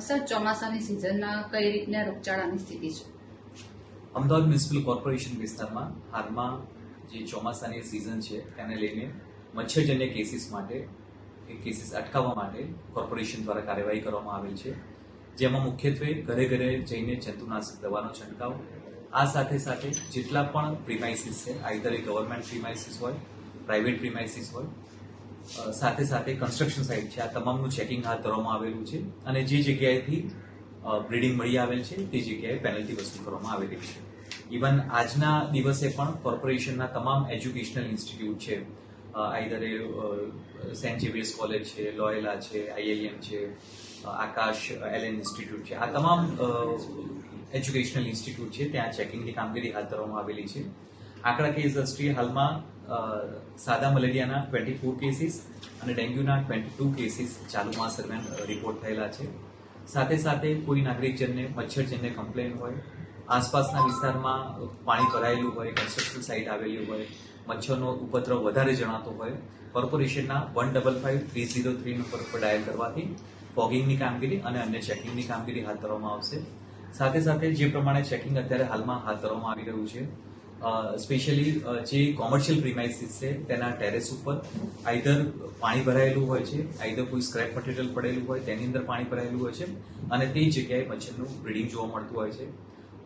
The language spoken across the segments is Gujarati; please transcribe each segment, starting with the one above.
સર, ચોમાસાની સિઝનમાં કઈ રીતના રોગચાળાની સ્થિતિ છે? અમદાવાદ મ્યુનિસિપલ કોર્પોરેશન વિસ્તારમાં હાલમાં જે ચોમાસાની સિઝન છે, તેને લઈને મચ્છરજન્ય કેસીસ માટે, એ કેસીસ અટકાવવા માટે કોર્પોરેશન દ્વારા કાર્યવાહી કરવામાં આવેલ છે. જેમાં મુખ્યત્વે ઘરે ઘરે જઈને જંતુનાશક દવાનો છંટકાવ, આ સાથે સાથે જેટલા પણ પ્રિમાઇસીસ છે આઈધર એ ગવર્મેન્ટ પ્રિમાઇસીસ હોય પ્રાઇવેટ પ્રિમાઇસીસ હોય સાથે સાથે કન્સ્ટ્રક્શન સાઇટ છે. આ તમામનું ચેકિંગ હાથ ધરવામાં આવેલું છે અને જે જગ્યાએથી બ્રીડિંગ મળી આવેલ છે, તે જગ્યાએ પેનલ્ટી વસૂલ કરવામાં આવેલી છે. ઇવન આજના દિવસે પણ કોર્પોરેશનના તમામ એજ્યુકેશનલ ઇન્સ્ટિટ્યૂટ છે. Either a Saint Xavier's college છે લોયલા છે આઈઆઈએમ છે આકાશ એલએન ઇન્સ્ટિટ્યૂટ છે. આ તમામ એજ્યુકેશનલ ઇન્સ્ટિટ્યૂટ છે. ત્યાં ચેકિંગની કામગીરી હાથ ધરવામાં આવેલી છે. આંકડાકીય દ્રષ્ટિએ હાલમાં સાદા મલેરિયાના ટ્વેન્ટી ફોર કેસીસ અને ડેન્ગ્યુના ટ્વેન્ટી ટુ કેસીસ ચાલુ માસ દરમિયાન રિપોર્ટ થયેલા છે. સાથે સાથે કોઈ નાગરિકજનને મચ્છરજનને કમ્પ્લેન હોય, આસપાસના વિસ્તારમાં પાણી ભરાયેલું હોય કન્સ્ટ્રક્શન સાઇટ આવેલી હોય, મચ્છરનો ઉપદ્રવ વધારે જણાતો હોય, કોર્પોરેશનના one double five three zero three number પર ડાયલ કરવાથી ફોગિંગની કામગીરી અને અન્ય ચેકિંગની કામગીરી હાથ ધરવામાં આવશે. સાથે સાથે જે પ્રમાણે ચેકિંગ અત્યારે હાલમાં હાથ ધરવામાં આવી રહ્યું છે સ્પેશિયલી જે કોમર્શિયલ પ્રિમાઇસીસ છે, તેના ટેરેસ ઉપર આઈધર પાણી ભરાયેલું હોય છે આઈધર કોઈ સ્ક્રેપ મટીરિયલ પડેલું હોય, તેની અંદર પાણી ભરાયેલું હોય છે, અને તે જગ્યાએ મચ્છરનું બ્રિડિંગ જોવા મળતું હોય છે.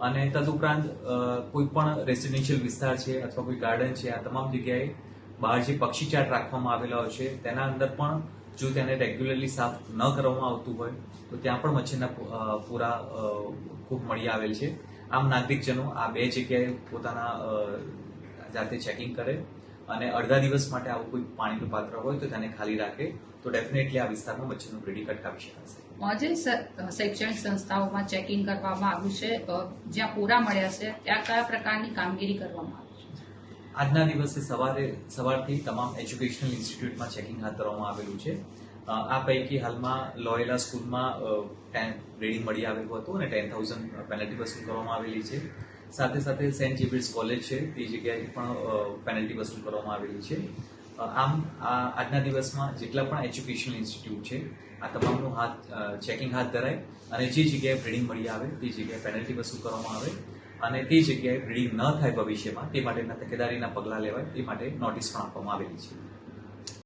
અને તદુપરાંત કોઈ પણ રેસિડેન્શિયલ વિસ્તાર છે અથવા કોઈ ગાર્ડન છે, આ તમામ જગ્યાએ બહાર જે પક્ષી ચાટ રાખવામાં આવેલા હોય છે, તેના અંદર પણ જો તેને રેગ્યુલરલી સાફ ન કરવામાં આવતું હોય, તો ત્યાં પણ મચ્છરના પૂરા ખૂબ મળી આવેલ છે. આમ નાગરિકજનો આ બે જગ્યાએ પોતાના જાતે ચેકિંગ કરે અને અડધા દિવસ માટે આવું કોઈ પાણીનું પાત્ર હોય તો તેને ખાલી રાખે તો ડેફિનેટલી આ વિસ્તારમાં મચ્છરનું બ્રીડિંગ અટકાવી શકાશે અ, જે શૈક્ષણિક સંસ્થાઓમાં ચેકિંગ કરવામાં આવ્યું છે જ્યાં પૂરા મળ્યા છે ત્યાં કયા પ્રકારની કામગીરી કરવામાં આવી છે? આજના દિવસે સવારે સવારથી તમામ એજ્યુકેશનલ ઇન્સ્ટિટ્યૂટમાં ચેકિંગ હાથ ધરવામાં આવેલું છે. આ પૈકી હાલમાં લોયલા સ્કૂલમાં ટેન રેડિંગ મળી આવેલું હતું અને ટેન થાઉઝન્ડ પેનલ્ટી વસૂલ કરવામાં આવેલી છે. સાથે સાથે સેન્ટ ઝેવિયર્સ કોલેજ છે, તે જગ્યાએ પણ પેનલ્ટી વસૂલ કરવામાં આવેલી છે. આમ આજના દિવસમાં જેટલા પણ એજ્યુકેશનલ ઇન્સ્ટિટ્યૂટ છે, આ તમામનું હાથ ચેકિંગ હાથ ધરાય અને જે જગ્યાએ બ્રીડિંગ મળી આવે, તે જગ્યાએ પેનલ્ટી વસૂલ કરવામાં આવે અને તે જગ્યાએ બ્રીડિંગ ન થાય ભવિષ્યમાં, તે માટેના તકેદારીના પગલાં લેવાય, તે માટે નોટિસ પણ આપવામાં આવેલી છે.